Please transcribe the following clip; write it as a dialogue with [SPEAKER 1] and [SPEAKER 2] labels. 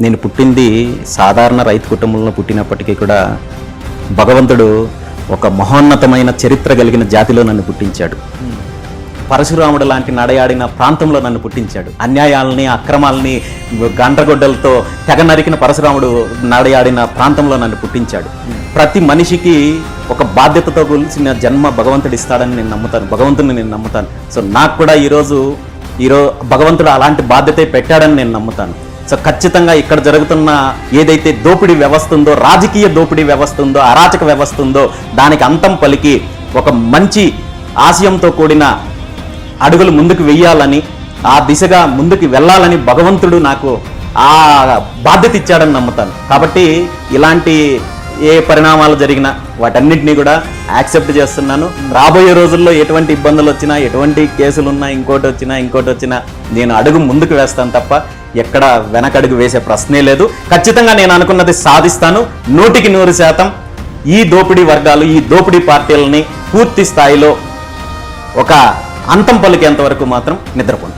[SPEAKER 1] నేను పుట్టింది సాధారణ రైతు కుటుంబంలో పుట్టినప్పటికీ కూడా భగవంతుడు ఒక మహోన్నతమైన చరిత్ర కలిగిన జాతిలో నన్ను పుట్టించాడు. పరశురాముడు లాంటి నడయాడిన ప్రాంతంలో నన్ను పుట్టించాడు. అన్యాయాలని అక్రమాలని గండ్రగొడ్డలతో తెగ నరికిన పరశురాముడు నడయాడిన ప్రాంతంలో నన్ను పుట్టించాడు. ప్రతి మనిషికి ఒక బాధ్యతతో కూల్చిన జన్మ భగవంతుడు ఇస్తాడని నేను నమ్ముతాను. భగవంతుని నేను నమ్ముతాను. సో నాకు కూడా ఈరోజు ఈరోజు భగవంతుడు అలాంటి బాధ్యతే పెట్టాడని నేను నమ్ముతాను. సో ఖచ్చితంగా ఇక్కడ జరుగుతున్న ఏదైతే దోపిడీ వ్యవస్థ ఉందో రాజకీయ దోపిడీ వ్యవస్థ ఉందో అరాచక వ్యవస్థ ఉందో దానికి అంతం పలికి ఒక మంచి ఆశయంతో కూడిన అడుగులు ముందుకు వెయ్యాలని ఆ దిశగా ముందుకు వెళ్ళాలని భగవంతుడు నాకు ఆ బాధ్యత ఇచ్చాడని నమ్ముతాను. కాబట్టి ఇలాంటి ఏ పరిణామాలు జరిగినా వాటన్నిటినీ కూడా యాక్సెప్ట్ చేస్తున్నాను. రాబోయే రోజుల్లో ఎటువంటి ఇబ్బందులు వచ్చినా ఎటువంటి కేసులు ఉన్నా ఇంకోటి వచ్చినా ఇంకోటి వచ్చినా నేను అడుగు ముందుకు వేస్తాను తప్ప ఎక్కడ వెనకడుగు వేసే ప్రశ్నే లేదు. ఖచ్చితంగా నేను అనుకున్నది సాధిస్తాను. నూటికి నూరు శాతం ఈ దోపిడీ వర్గాలు ఈ దోపిడీ పార్టీలని పూర్తి స్థాయిలో ఒక అంతం పలికేంత వరకు మాత్రం నిద్రపోను.